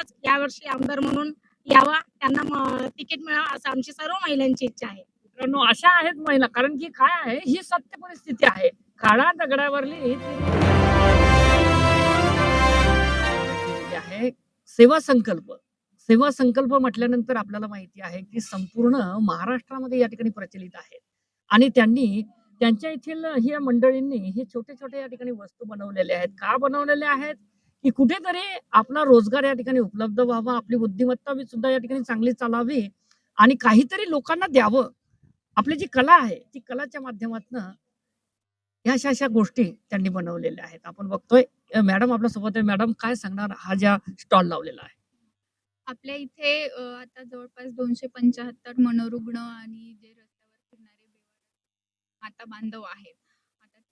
म्हणूनच यावर्षी आमदार म्हणून यावा त्यांना तिकीट मिळावं असं आमची सर्व महिलांची इच्छा आहे. मित्रांनो अशा आहेत महिला कारण की काय आहे ही सत्य परिस्थिती आहे. काळा दगडावरली आहे सेवा संकल्प सेवा संकल्प म्हटल्यानंतर आपल्याला माहिती आहे की संपूर्ण महाराष्ट्रामध्ये या ठिकाणी प्रचलित आहे. आणि त्यांनी त्यांच्या येथील ह्या मंडळींनी हे छोटे छोटे या ठिकाणी वस्तू बनवलेल्या आहेत. का बनवलेल्या आहेत? की कुठेतरी आपला रोजगार या ठिकाणी उपलब्ध व्हावा आपली बुद्धिमत्ता सुद्धा या ठिकाणी चांगली चालावी आणि काहीतरी लोकांना द्यावं. आपली जी कला आहे ती कलाच्या माध्यमातून ह्या अशा अशा गोष्टी त्यांनी बनवलेल्या आहेत. आपण बघतोय मॅडम आपल्यासोबत आहे. मॅडम काय सांगणार? हा ज्या स्टॉल लावलेला आहे. आपल्या इथे आता जवळपास दोनशे पंच्याहत्तर मनोरुग्ण आणि जे रस्त्यावर फिरणारे माता बांधव आहेत.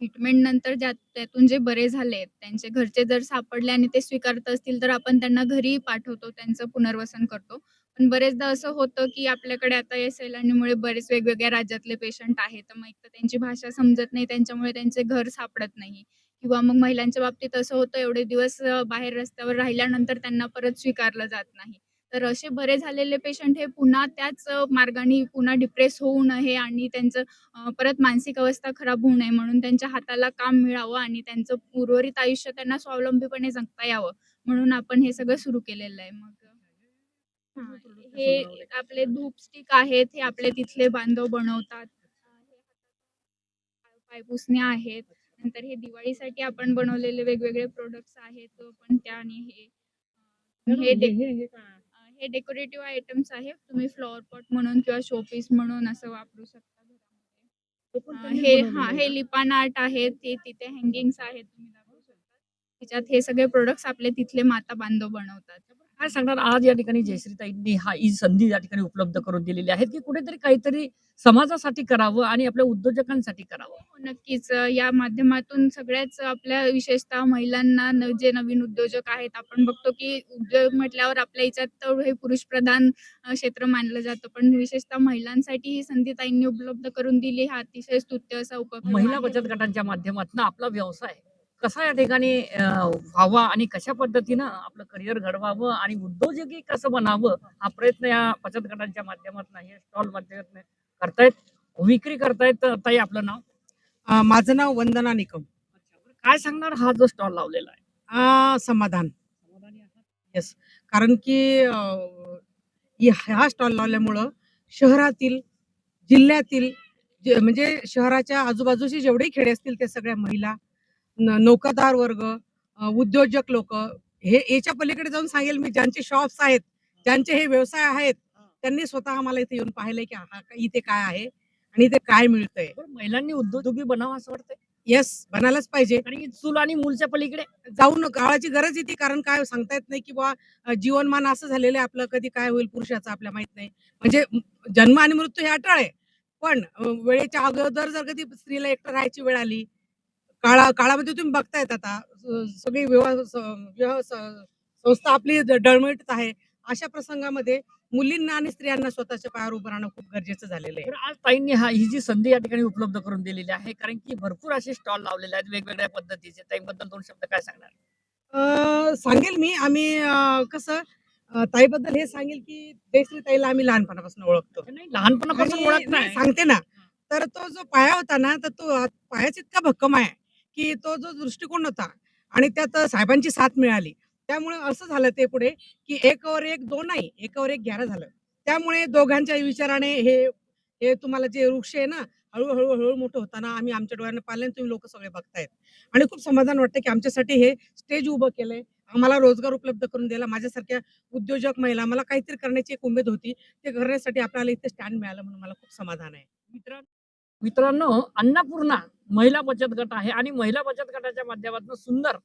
ट्रीटमेंट नंतर ज्या त्यातून जे बरे झाले त्यांचे घरचे जर सापडले आणि ते स्वीकारत असतील तर आपण त्यांना घरी पाठवतो त्यांचं पुनर्वसन करतो. पण बरेचदा असं होतं की आपल्याकडे आता या सैलानीमुळे बरेच वेगवेगळ्या राज्यातले पेशंट आहेत. तर मग एक तर त्यांची भाषा समजत नाही त्यांच्यामुळे त्यांचे घर सापडत नाही. किंवा मग महिलांच्या बाबतीत असं होतं एवढे दिवस बाहेर रस्त्यावर राहिल्यानंतर त्यांना परत स्वीकारलं जात नाही. तर असे बरे झालेले पेशंट हे पुन्हा त्याच मार्गाने पुन्हा डिप्रेस होऊ नये आणि त्यांचं परत मानसिक अवस्था खराब होऊ नये म्हणून त्यांच्या हाताला काम मिळावं आणि त्यांचं उर्वरित आयुष्य त्यांना स्वावलंबीपणे जगता यावं म्हणून आपण हे सगळं सुरू केलेलं आहे. मग हा, आपले धूप स्टिक आहेत हे आपले तिथले बांधव बनवतात. पायपुसण्या आहेत. नंतर हे दिवाळीसाठी आपण बनवलेले वेगवेगळे प्रोडक्ट्स आहेत पण त्या आणि हे. हे. हे डेकोरेटिव्ह आयटम्स आहेत तुम्ही फ्लॉवर पॉट म्हणून किंवा शोपीस म्हणून असं वापरू शकता घरामध्ये. हे हा हे लिपान आर्ट आहेत ते तिथे हँगिंग्स आहेत. तुम्ही दाखवू शकता. त्याच्यात हे सगळे प्रोडक्ट्स आपले तिथले माता बांधव बनवतात. काय सांगणार? आज या ठिकाणी जयश्रीताईंनी हा ही संधी या ठिकाणी उपलब्ध करून दिलेली आहे की कुठेतरी काहीतरी समाजासाठी करावं आणि आपल्या उद्योजकांसाठी करावं? हो, नक्कीच. या माध्यमातून सगळ्याच आपल्या विशेषतः महिलांना जे नवीन उद्योजक आहेत आपण बघतो की उद्योग म्हटल्यावर आपल्या याच्यात तर हे पुरुष प्रधान क्षेत्र मानलं जातं. पण विशेषतः महिलांसाठी ही संधी ताईंनी उपलब्ध करून दिली. हा अतिशय स्तुत्य असा उपक्रम महिला. बचत गटांच्या माध्यमातून आपला व्यवसाय कसा या ठिकाणी व्हावा आणि कशा पद्धतीनं आपलं करिअर घडवावं आणि उद्योजकी कसं बनावं हा प्रयत्न या बचत गटांच्या माध्यमातून हे स्टॉल माध्यमातून करतायत. विक्री करतायत ताई आपलं नाव? माझं नाव वंदना निकम. काय सांगणार हा जो स्टॉल लावलेला आहे? समाधान. येस कारण की हि- स्टॉल लावल्यामुळं शहरातील जिल्ह्यातील म्हणजे शहराच्या आजूबाजूचे जेवढे खेडे असतील ते सगळ्या महिला न- नोकरदार वर्ग उद्योजक लोक हे याच्या पलीकडे जाऊन सांगेल मी. ज्यांचे शॉप्स आहेत ज्यांचे हे व्यवसाय आहेत त्यांनी स्वतः आम्हाला इथे येऊन पाहिलंय की हा इथे काय आहे आणि इथे काय मिळतंय. महिलांनी उद्योजकी बनावं असं वाटतंय? येस बनायलाच पाहिजे. की चूल आणि मूलच्या पलीकडे? जाऊन काळाची गरज येते कारण काय सांगता येत नाही की बा जीवनमान असं झालेलं आहे आपलं कधी काय होईल पुरुषाचं आपल्या माहीत नाही. म्हणजे जन्म आणि मृत्यू हे अटळ आहे. पण वेळेच्या अगोदर जर कधी स्त्रीला एकटं राहायची वेळ आली काळा काळामध्ये तुम्ही बघतायत आता. सगळी विवाह संस्था आपली डळमळीत आहे. अशा प्रसंगामध्ये मुलींना आणि स्त्रियांना स्वतःच्या पायावर उभं राहणं खूप गरजेचं झालेलं आहे. आज ताईंनी हा ही जी संधी या ठिकाणी उपलब्ध करून दिलेली आहे कारण की भरपूर असे स्टॉल लावलेले आहेत वेगवेगळ्या पद्धतीचे. ताईंबद्दल दोन शब्द काय सांगणार? सांगेल मी. आम्ही कसं ताईबद्दल हे सांगेल की जयश्री ताईला आम्ही लहानपणापासून ओळखतो. नाही लहानपणापासून आणि ओळख नाही, नाही सांगते ना. तर तो जो पाया होता ना तर तो पायाच इतका भक्कम आहे. की तो जो दृष्टिकोन होता आणि त्यात साहेबांची साथ मिळाली. त्यामुळे असं झालं ते पुढे की एकावर एक दोन नाही एकावर एक ग्यारा झालं. त्यामुळे दोघांच्या विचाराने हे हे तुम्हाला जे वृक्ष आहे ना हळूहळू हळूहळू मोठं होताना आम्ही आमच्या डोळ्यानं पाहिलं तुम्ही लोक सगळे बघतायत. आणि खूप समाधान वाटतं की आमच्यासाठी हे स्टेज उभं केलंय. आम्हाला रोजगार उपलब्ध करून दिला माझ्यासारख्या उद्योजक महिला मला काहीतरी करण्याची एक उमेद होती. ते करण्यासाठी आपल्याला इथे स्टँड मिळालं म्हणून मला खूप समाधान आहे. मित्रांनो मित्रांनो अन्नपूर्णा महिला बचत गट आहे आणि महिला बचत गटाच्या माध्यमातून सुंदर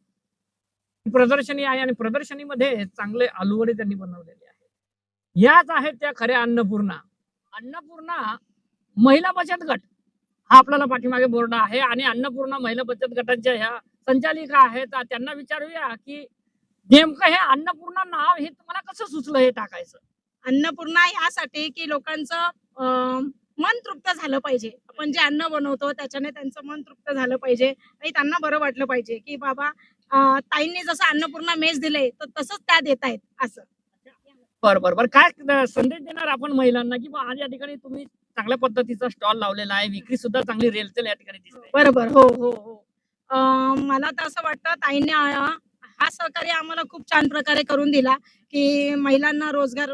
प्रदर्शनी आहे आणि प्रदर्शनीमध्ये चांगले आलुवडे त्यांनी बनवलेले आहे याच आहेत त्या खऱ्या अन्नपूर्णा. अन्नपूर्णा महिला बचत गट हा आपल्याला पाठीमागे बोर्ड आहे आणि अन्नपूर्णा महिला बचत गटाच्या ह्या संचालिका आहेत. त्यांना विचारूया की नेमकं हे अन्नपूर्णा नाव हे तुम्हाला कसं सुचलं हे टाकायचं? अन्नपूर्णा यासाठी की लोकांचं मन तृप्त झालं पाहिजे. आपण जे अन्न बनवतो त्याच्याने त्यांचं मन तृप्त झालं पाहिजे. आणि त्यांना बरं वाटलं पाहिजे की बाबा ताईंनी जसं अन्नपूर्णा मेस दिले तर तसंच त्या देत आहेत असं. बरं बरं बरं. काय संदेश देणार आपण महिलांना की आज या ठिकाणी तुम्ही चांगल्या पद्धतीचा स्टॉल लावलेला आहे विक्री सुद्धा चांगली रेलचेल या ठिकाणी दिसते बरोबर हो हो हो. मला तर असं वाटतं ताईने हा सहकार्य आम्हाला खूप छान प्रकारे करून दिला की महिलांना रोजगार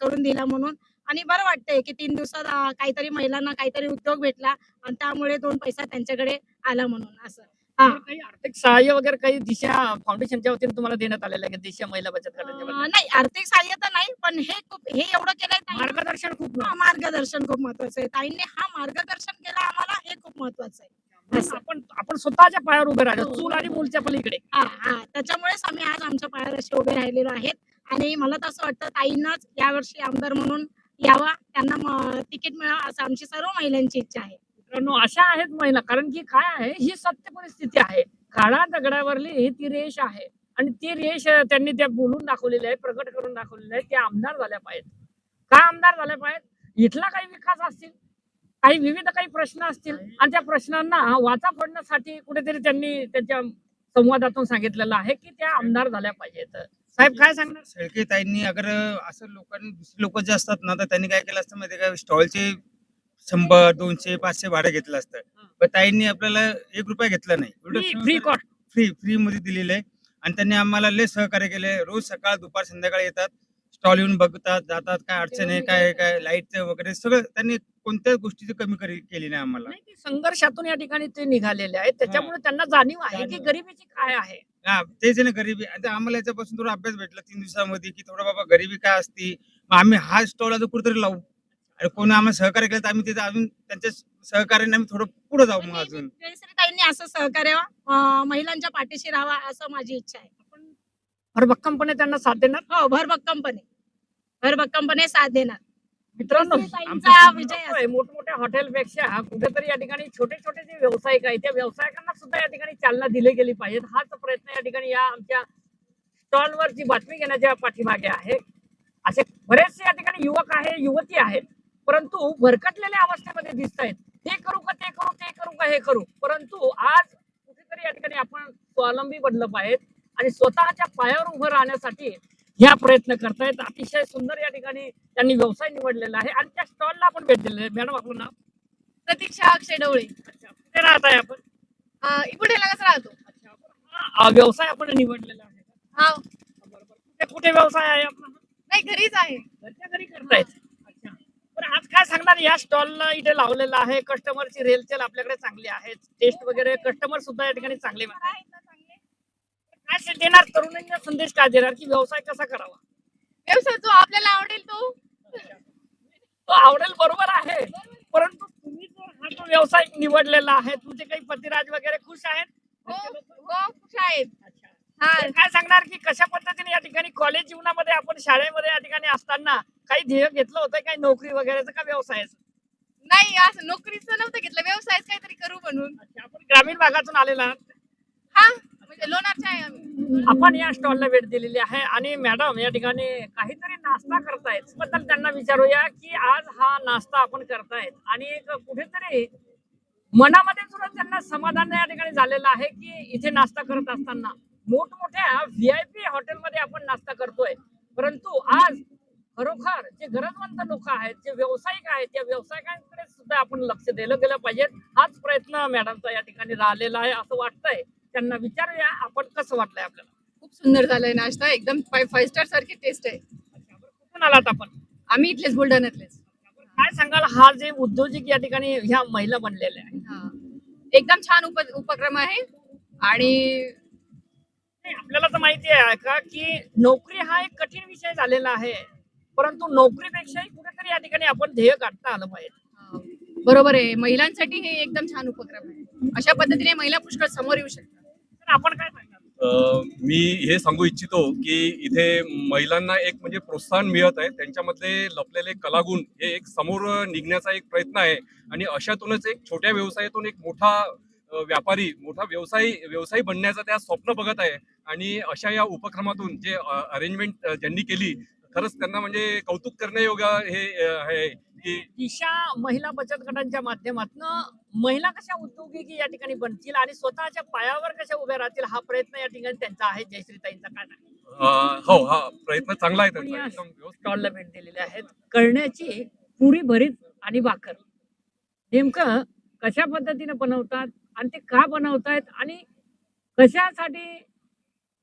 करून दिला म्हणून. आणि बरं वाटतंय की तीन दिवसात काहीतरी महिलांना काहीतरी उद्योग भेटला आणि त्यामुळे दोन पैसा त्यांच्याकडे आला म्हणून असं काही आर्थिक सहाय्य वगैरे काही दिशा फाउंडेशनच्या वतीने तुम्हाला देण्यात आलेलं आहे? दिशा महिला बचत गटाच्या? नाही आर्थिक सहाय्य तर नाही पण हे खूप हे एवढं केलंय. मार्गदर्शन खूप मार्गदर्शन खूप महत्वाचं आहे ताईंनी हा मार्गदर्शन केलं आम्हाला हे खूप महत्वाचं आहे. आपण आपण स्वतःच्या पायावर उभे राहिलो हो. चूल आणि मूलच्या पलीकडे त्याच्यामुळेच आम्ही आज आमच्या पायावर असे उभे राहिलेलो आहेत आणि मला तर असं वाटतं ताईंनाच यावर्षी आमदार म्हणून यावा त्यांना तिकीट मिळावं असं आमची सर्व महिलांची इच्छा आहे. मित्रांनो अशा आहेत महिला. कारण की काय आहे ही सत्य परिस्थिती आहे. काळा दगडावरली ती रेष आहे. आणि ती रेष त्यांनी त्या बोलून दाखवलेली आहे प्रकट करून दाखवलेली आहे. त्या आमदार झाल्या पाहिजेत. का आमदार झाल्या पाहिजेत? इथला काही विकास असतील? काही विविध काही प्रश्न असतील? आणि त्या प्रश्नांना वाचा फोडण्यासाठी कुठेतरी त्यांनी त्यांच्या संवादातून सांगितलेलं आहे की त्या आमदार झाल्या पाहिजेत. साहेब काय सांगणार? शेळके ताईंनी अगर असं लोकांनी दुसरे लोक जे असतात ना तर त्यांनी काय केलं असतं माहिती का? स्टॉलचे शंभर दोनशे पाचशे भाडं घेतलं असतं. पण ताईंनी आपल्याला एक रुपया घेतला नाही. फ्री कॉस्ट फ्री फ्री मध्ये दिलेलं आहे. आणि त्यांनी आम्हाला लय सहकार्य केले रोज सकाळ दुपार संध्याकाळी येतात. स्टॉल येऊन बघतात जातात. काय अडचण आहे काय काय लाईटचं वगैरे सगळं त्यांनी कोणत्याच गोष्टीची कमी केली नाही आम्हाला. संघर्षातून या ठिकाणी ते निघालेले आहेत. त्याच्यामुळे त्यांना जाणीव आहे की. गरिबीची काय आहे? हा तेच आहे ना गरिबी. आता आम्हाला याच्यापासून थोडा अभ्यास भेटला तीन दिवसामध्ये की थोडं बाबा गरिबी काय असती? मग आम्ही हा स्टॉल आता कुठेतरी लावू. आणि कोणी आम्हाला सहकार्य केलं तर आम्ही तिथे अजून त्यांच्या सहकार्याने आम्ही थोडं पुढे जाऊ मग अजून. जयश्री ताईंनी असं सहकार्य अं, महिलांच्या पाठीशी राहावा असं माझी इच्छा आहे. भरभक्कमपणे त्यांना साथ देणार? हो भरभक्कमपणे. भरभक्कमपणे साथ देणार. मित्रांनो मोठमोठ्या हॉटेलपेक्षा कुठेतरी या ठिकाणी छोटे छोटे जे व्यावसायिक आहेत त्या व्यावसायिकांना सुद्धा या ठिकाणी चालना दिली गेली पाहिजे. हाच प्रयत्न या ठिकाणी या आमच्या स्टॉलवर जी बातमी घेण्याच्या पाठीमागे आहे. असे बरेचसे या ठिकाणी युवक आहे युवती आहेत परंतु भरकटलेल्या अवस्थेमध्ये दिसत आहेत. हे करू का ते करू ते करू का हे करू. परंतु आज कुठेतरी या ठिकाणी आपण स्वावलंबी बनलं पाहिजे आणि स्वतःच्या पायावर उभं राहण्यासाठी ह्या प्रयत्न करतायत. अतिशय सुंदर या ठिकाणी त्यांनी व्यवसाय निवडलेला आहे. आणि त्या स्टॉलला आपण भेट दिलेली आहे. मॅडम आपलं नाव? प्रतीक्षा अक्षय डवळे कुठे राहत आहे आपण इकडे लगेच राहतो. हा, व्यवसाय आपण निवडलेला आहे. हा बरोबर कुठे कुठे व्यवसाय आहे आपला? नाही घरीच आहे. घरच्या घरी करतायत? अच्छा. बरं आज काय सांगणार? या स्टॉलला इथे लावलेलं आहे. कस्टमरची रेलचेल आपल्याकडे चांगली आहे. टेस्ट वगैरे कस्टमर सुद्धा या ठिकाणी चांगले मिळतात. काय से- देणार तरुणांना संदेश काय देणार की व्यवसाय कसा करावा? व्यवसाय जो आपल्याला आवडेल तो. तो आवडेल बरोबर आहे. परंतु तुम्ही जर हा जो व्यवसाय निवडलेला आहे तुमचे काही पतिराज वगैरे खुश आहेत? हो हो खुश आहेत. हा. तर काय सांगणार की कशा पद्धतीने या ठिकाणी कॉलेज जीवनामध्ये आपण शाळेमध्ये या ठिकाणी असताना काही ध्येय घेतलं होतं काही नोकरी वगैरेचं का व्यवसायाचं? नाही असं नोकरीचं नव्हतं घेतलं. व्यवसायच काहीतरी करू म्हणून. अच्छा, आपण ग्रामीण भागातून आलेला आहात. हा. लोणारचे आहे आम्ही. आपण या स्टॉलला भेट दिलेली आहे आणि मॅडम या ठिकाणी काहीतरी नाश्ता करतायत. बद्दल त्यांना विचारूया की आज हा नाश्ता आपण करतायत. आणि एक कुठेतरी मनामध्ये सुद्धा त्यांना समाधान या ठिकाणी झालेलं आहे की इथे नाश्ता करत असताना मोठमोठ्या व्ही आय पी हॉटेलमध्ये आपण नाश्ता करतोय. परंतु आज खरोखर जे गरजवंत लोक आहेत जे व्यावसायिक आहेत त्या व्यावसायिकांकडे सुद्धा आपण लक्ष दिलं गेलं पाहिजे. हाच प्रयत्न मॅडमचा या ठिकाणी राहिलेला आहे असं वाटतंय. त्यांना विचारूया आपण कसं वाटलंय आपल्याला. खूप सुंदर झालाय नाश्ता एकदम फाईव्ह स्टार सारखी टेस्ट आहे. अच्छा, बरं, कुठून आलात आपण? आम्ही इथलेच बुलढाण्यातलेच. काय सांगाल हा जे उद्योजक या ठिकाणी ह्या महिला बनलेल्या आहेत? हा. एकदम छान उप उपक्रम आहे आणि नाही, आपल्याला तर माहिती आहे का की नोकरी हा एक कठीण विषय झालेला आहे परंतु नोकरीपेक्षाही कुठेतरी या ठिकाणी आपण ध्येय गाठता आलं पाहिजे. हा, बरोबर आहे. महिलांसाठी हे एकदम छान उपक्रम आहे. अशा पद्धतीने महिला पुष्कळ समोर येऊ शकतात. आपण काय मी हे सांगू इच्छितो की इथे महिलांना एक म्हणजे प्रोत्साहन मिळत आहे. त्यांच्यामधले लपलेले कलागुण हे एक समोर निघण्याचा एक प्रयत्न आहे. आणि अशातूनच एक छोट्या व्यवसायातून एक मोठा व्यापारी मोठा व्यवसायी व्यवसायी बनण्याचं त्या स्वप्न बघत आहे. आणि अशा या उपक्रमातून जे अरेंजमेंट ज्यांनी केली खरंच त्यांना म्हणजे कौतुक करण्यायोग्य हे आहे की दिशा महिला बचत गटांच्या माध्यमातून महिला कशा उद्योगिकी या ठिकाणी बनतील आणि स्वतःच्या पायावर कशा उभ्या राहतील? हा प्रयत्न या ठिकाणी त्यांचा आहे. जयश्रीताईंचा काय हो हा प्रयत्न चांगला आहे स्टॉलला भेट दिलेली आहेत? करण्याची पुरी भरीत आणि भाकर. नेमकं कशा पद्धतीने बनवतात आणि ते का बनवतायत आणि कशासाठी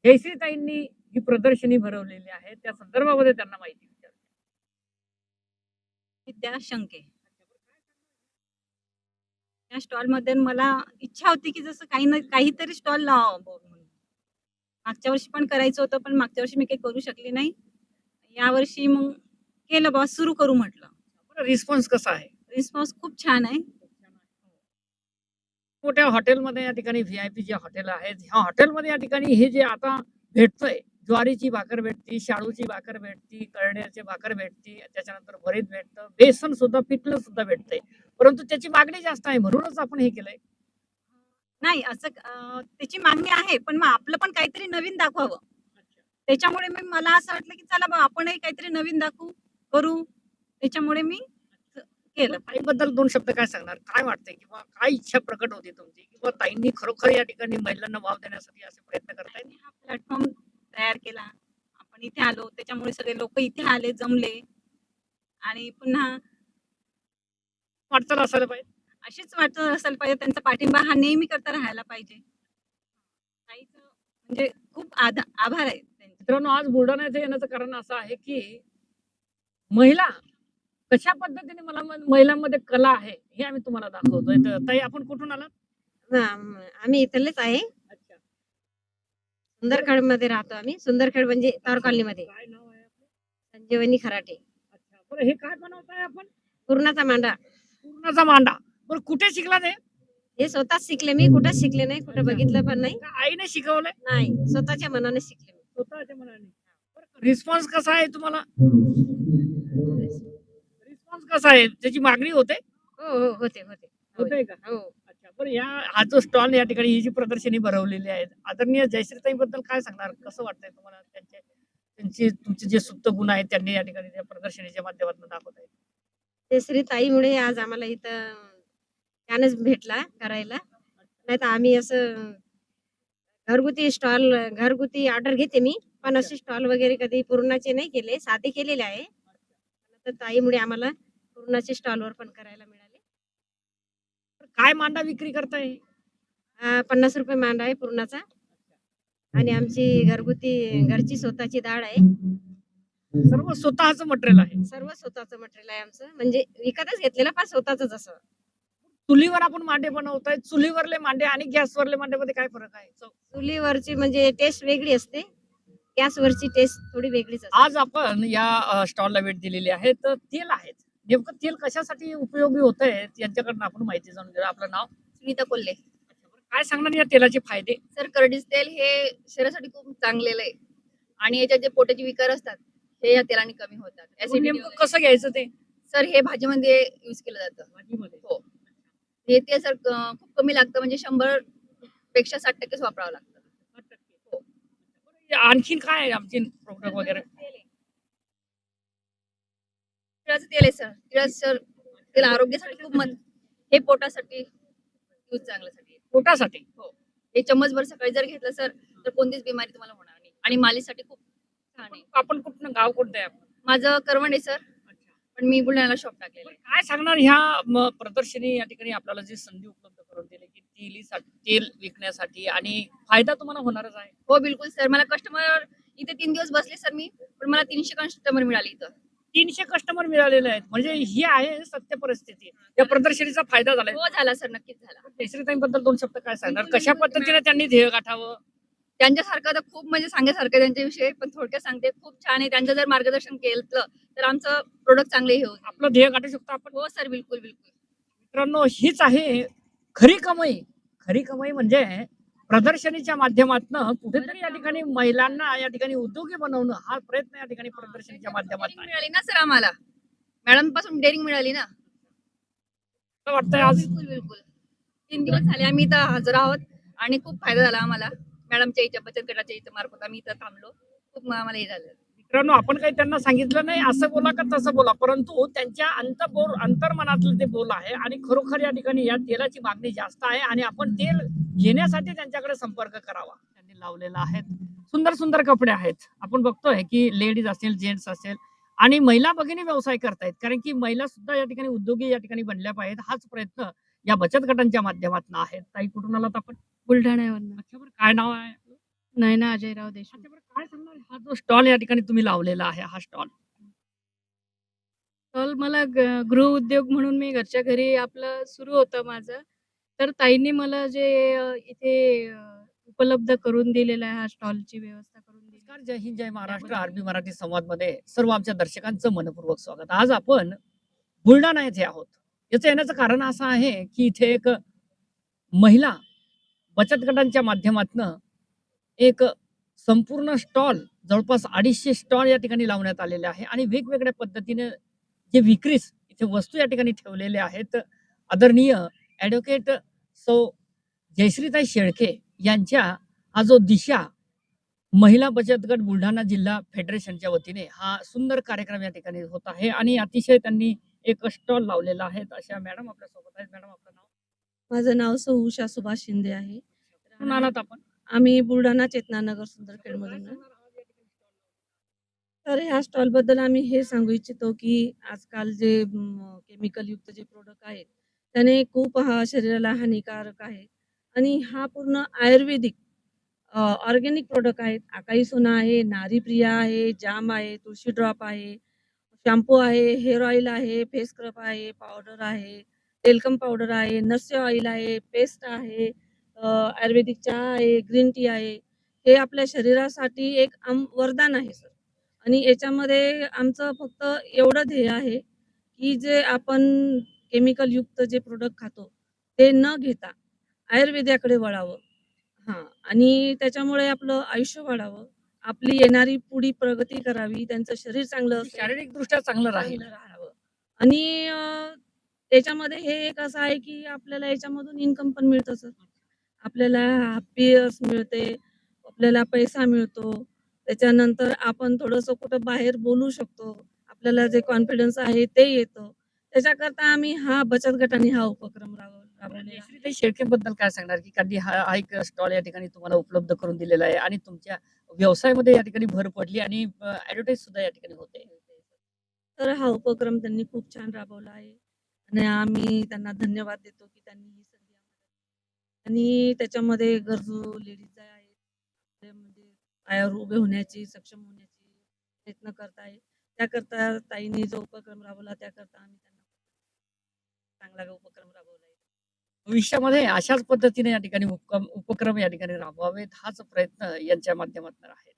जयश्रीताईंनी ही प्रदर्शनी भरवलेली आहे? त्या संदर्भामध्ये त्यांना माहिती विचारते विद्या शंके या स्टॉलमध्ये मला इच्छा होती की जसं काही ना काहीतरी स्टॉल लावावं म्हणून. मागच्या वर्षी पण करायचं होतं पण मागच्या वर्षी मी काही करू शकले नाही. या वर्षी मग केलं बा सुरू करू म्हटलं. रिस्पॉन्स कसा आहे? रिस्पॉन्स खूप छान आहे. मोठ्या हॉटेलमध्ये या ठिकाणी व्ही आय पी जे हॉटेल आहेत ह्या हॉटेलमध्ये या ठिकाणी हे जे आता भेटतंय ज्वारीची भाकर भेटती शाळूची भाकर भेटती कळण्याची भाकर भेटती त्याच्यानंतर भरीत भेटतं बेसन सुद्धा पिठलं सुद्धा भेटतंय. परंतु त्याची मागणी जास्त आहे म्हणूनच आपण हे केलंय. नाही असं त्याची मागणी आहे पण मग आपलं पण काहीतरी नवीन दाखवावं. त्याच्यामुळे मी मला असं वाटलं की चला बा आपणही काहीतरी नवीन दाखवू करू. त्याच्यामुळे मी केलं. ताईबद्दल दोन शब्द काय सांगणार? काय वाटतंय किंवा काय इच्छा प्रकट होती तुमची? किंवा ताईंनी खरोखर या ठिकाणी महिलांना वाव देण्यासाठी असे प्रयत्न करतायत? हा प्लॅटफॉर्म तयार केला. आपण इथे आलो त्याच्यामुळे सगळे लोक इथे आले जमले. आणि पुन्हा वाटचाल असायला पाहिजे. अशीच वाटत असायला पाहिजे त्यांचा पाठिंबा हा नेहमी करता राहायला पाहिजे. म्हणजे खूप आधा- आभार आहे मित्रांनो आज बुलढाणा येथे येण्याचं कारण असं आहे की महिला कशा पद्धतीने मला म- महिलांमध्ये कला आहे हे आम्ही तुम्हाला दाखवतोय. ताई आपण कुठून आलात? आम- आम्ही इथलेच आहे. सुंदरखेडमध्ये राहतो आम्ही. सुंदरखेड म्हणजे तार कॉलनीमध्ये. काय नाव आहे आपलं? संजीवनी खराटे. अच्छा बरं हे काय बनवताय आपण? पूर्णाचा मांडा. पूर्णाचा मांडा. बरं कुठे शिकला ते हे स्वतःच शिकले मी. कुठंच शिकले नाही कुठं बघितलं पण नाही. का आईने शिकवलंय? नाही स्वतःच्या मनाने शिकले मी. स्वतःच्या मनाने. रिस्पॉन्स कसा आहे तुम्हाला? रिस्पॉन्स कसा आहे? त्याची मागणी होते? हो हो होते होते. होते का? हो. बरं या हा जो स्टॉल या ठिकाणी ही जी प्रदर्शनी भरवलेली आहे आदरणीय जयश्रीताई बद्दल काय सांगणार? कसं वाटतंय तुम्हाला त्यांचे त्यांचे तुमचे जे सुप्त गुण आहेत त्यांनी या ठिकाणी त्या प्रदर्शनीच्या माध्यमातून दाखवत आहेत ते श्री ताईमुळे आज आम्हाला इथं त्यानंच भेटला करायला. नाही तर आम्ही असं घरगुती स्टॉल घरगुती ऑर्डर घेते मी पण असे स्टॉल वगैरे कधी पूर्णाचे नाही केले साधे केलेले आहे. तर ताईमुळे आम्हाला पूर्णाचे स्टॉलवर पण करायला मिळाले. काय मांडा विक्री करताय? पन्नास रुपये मांडा आहे पूर्णाचा. आणि आमची घरगुती घरची स्वतःची डाळ आहे. सर्व स्वतःच मटेरियल आहे. सर्व स्वतःचं मटेरियल आहे आमचं. म्हणजे विकतच घेतलेलं पण स्वतःच असं. चुलीवर आपण मांडे बनवताय. चुलीवरले मांडे आणि गॅसवरले मांड्यामध्ये काय फरक आहे. चुलीवरची म्हणजे टेस्ट वेगळी असते. गॅसवरची टेस्ट थोडी वेगळीच असते. आज आपण या स्टॉलला भेट दिलेली आहे. तर तेल आहेत नेमकं तेल कशासाठी उपयोगी होत आहे यांच्याकडनं आपण माहिती जाणून घेऊया. आपलं नाव? सुनीता कोल्हे. काय सांगणार या तेलाचे फायदे? सर करडीच तेल हे शरीरासाठी खूप चांगलेलं आहे. आणि याच्यात जे पोटाचे विकार असतात हे या तेलाने कमी होतात. Acidity नेमकं वगैरे. कसं घ्यायचं ते? सर हे भाजीमध्ये युज केलं जातं. भाजीमध्ये? हो. हे तेल सर क- खूप कमी लागतं म्हणजे शंभरपेक्षा साठ टक्केच वापरावं लागतं. हो. आणखीन काय आहे? प्रोडक्ट वगैरे? तिळाचं तेल आहे सर. तिळाचं सर तेल आरोग्यासाठी खूप मत हे पोटासाठी यूज चांगल्यासाठी. पोटासाठी? हो. हे चम्मचभर सकाळी जर घेतलं सर तर कोणतीच बिमारी तुम्हाला होणार नाही. आणि मालीसाठी खूप छान आहे. आपण कुठनं गाव कोणतं आहे? माझं करवंड आहे सर. पण मी बुलढाण्याला शॉप टाकलेलं आहे. काय सांगणार ह्या म, प्रदर्शनी या ठिकाणी आपल्याला जी संधी उपलब्ध करून दिली की तेलीसाठी तेल विकण्यासाठी आणि फायदा तुम्हाला होणारच आहे. हो बिलकुल सर. मला कस्टमर इथे तीन दिवस बसले सर मी. पण मला तीनशे कस्टमर मिळाले इथं. तीनशे कस्टमर मिळालेले आहेत. म्हणजे ही आहे सत्य परिस्थिती. या प्रदर्शनीचा फायदा झालाय. हो झाला सर नक्कीच झाला. केसरीताईंबद्दल दोन शब्द काय सांगणार? कशा पद्धतीने त्यांनी ध्येय गाठावं? त्यांच्यासारखं तर खूप म्हणजे सांगण्यासारखं त्यांच्याविषयी पण थोडक्यात सांगते खूप छान आहे. त्यांचं जर मार्गदर्शन केलं तर आमचं प्रोडक्ट चांगले हे होईल. आपलं ध्येय गाठू शकतो आपण? हो सर बिलकुल बिलकुल. मित्रांनो हीच आहे खरी कमाई. खरी कमाई म्हणजे प्रदर्शनीच्या माध्यमातून कुठेतरी या ठिकाणी महिलांना या ठिकाणी उद्योगी बनवणं हा प्रयत्न या ठिकाणी प्रदर्शनीच्या माध्यमातून मिळाली ना सर आम्हाला? मॅडमपासून डेअरिंग मिळाली ना? वाटतंय आज बिलकुल बिलकुल. तीन दिवस झाले आम्ही इथं हजर आहोत आणि खूप फायदा झाला आम्हाला. मॅडमच्या इथं बचत गटाच्या इथं मार्फत आम्ही इथं थांबलो. खूप आम्हाला हे झालं. मित्रांनो आपण काही त्यांना सांगितलं नाही असं बोला का तसं बोला. परंतु त्यांच्या अंतपोर अंतर्मनातलं ते बोल आहे आणि खरोखर या ठिकाणी या तेलाची मागणी जास्त आहे आणि आपण तेल घेण्यासाठी त्यांच्याकडे संपर्क करावा. त्यांनी लावलेला आहे. सुंदर सुंदर कपडे आहेत. आपण बघतोय की लेडीज असेल जेंट्स असेल आणि महिला भगिनी व्यवसाय करतायत. कारण की महिला सुद्धा या ठिकाणी उद्योगी या ठिकाणी बनल्या पाहिजेत. हाच प्रयत्न या बचत गटांच्या माध्यमातून आहे. ताई कुठून आलात आपण? बरं. काय नाव आहे? नयना अजयराव देशमुख अच्छा बरं काय सांगणार हा जो स्टॉल या ठिकाणी तुम्ही लावलेला आहे हा स्टॉल. स्टॉल मला गृह उद्योग म्हणून मी घरच्या घरी आपलं सुरू होतं माझं. तर ताईंनी मला जे इथे उपलब्ध करून दिलेलं आहे हा स्टॉलची व्यवस्था करून दिली. जय हिंद जय महाराष्ट्र. आरबी मराठी संवादमध्ये सर्व आमच्या दर्शकांचं मनपूर्वक स्वागत. आज आपण बुलढाणा येथे आहोत. याचं येण्याचं कारण असं आहे की इथे एक महिला बचत गटांच्या माध्यमातून एक संपूर्ण स्टॉल जवळपास अडीचशे स्टॉल या ठिकाणी लावण्यात आलेले आहे आणि वेगवेगळ्या पद्धतीने जे विक्रीस इथे वस्तू या ठिकाणी ठेवलेल्या आहेत. आदरणीय ॲडव्होकेट सौ जयश्रीताई शेळके यांच्या हा जो दिशा महिला बचत गट बुलढाणा जिल्हा फेडरेशनच्या वतीने हा सुंदर कार्यक्रम या ठिकाणी होत आहे आणि अतिशय त्यांनी एक स्टॉल लावलेला आहे. अशा मॅडम आपल्यासोबत आहेत. मॅडम आपलं नाव? माझं नाव सौ उषा सुभाष शिंदे आहे. आपण? आम्ही बुलढाणा चेतनानगर सुंदरखेडमधून आहे. तर ह्या स्टॉलबद्दल आम्ही हे सांगू इच्छितो की आजकाल जे केमिकल युक्त जे प्रोडक्ट आहेत त्याने खूप हा शरीराला हानिकारक आहे. आणि हा पूर्ण आयुर्वेदिक ऑर्गॅनिक प्रोडक्ट आहेत. आकाई सोना आहे नारी प्रिया आहे जाम आहे तुळशी ड्रॉप आहे शॅम्पू आहे हेअर ऑइल आहे फेस स्क्रब आहे पावडर आहे तेलकम पावडर आहे नस्य ऑइल आहे पेस्ट आहे. आयुर्वेदिक चहा आहे ग्रीन टी आहे हे आपल्या शरीरासाठी एक आम वरदान आहे सर. आणि याच्यामध्ये आमचं फक्त एवढं ध्येय आहे की जे आपण केमिकल युक्त जे प्रोडक्ट खातो ते न घेता आयुर्वेदाकडे वळावं. हां आणि त्याच्यामुळे आपलं आयुष्य वाढावं. आपली येणारी पुढी प्रगती करावी त्यांचं शरीर चांगलं. शारीरिक दृष्ट्या चांगलं राहील. राहावं. आणि त्याच्यामध्ये हे एक असं आहे की आपल्याला याच्यामधून इन्कम पण मिळतं सर. आपल्याला हॅपीअर्स मिळते आपल्याला पैसा मिळतो. त्याच्यानंतर आपण थोडंसं कुठं बाहेर बोलू शकतो. आपल्याला जे कॉन्फिडन्स आहे ते येतं. त्याच्याकरता आम्ही हा बचत गटाने हा उपक्रम राबव- राबवलेला आहे. जयश्रीताई शेळके बद्दल काय सांगणार की कधी हा हा एक स्टॉल या ठिकाणी तुम्हाला उपलब्ध करून दिलेला आहे आणि तुमच्या व्यवसायामध्ये या ठिकाणी भर पडली आणि ऍडव्हर्टाईज सुद्धा या ठिकाणी होते. तर हा उपक्रम त्यांनी खूप छान राबवला आहे. आणि आम्ही त्यांना धन्यवाद देतो की त्यांनी आणि त्याच्यामध्ये गरजू लेडीज आहेत ते म्हणजे पायावर उभे होण्याची सक्षम होण्याची प्रयत्न करताय त्याकरता ताईने जो उपक्रम राबवला त्याकरता आम्ही त्यांना चांगला उपक्रम राबवला भविष्यामध्ये अशाच पद्धतीने या ठिकाणी उपक्रम उपक्रम या ठिकाणी राबवावेत हाच प्रयत्न यांच्या माध्यमातून आहे.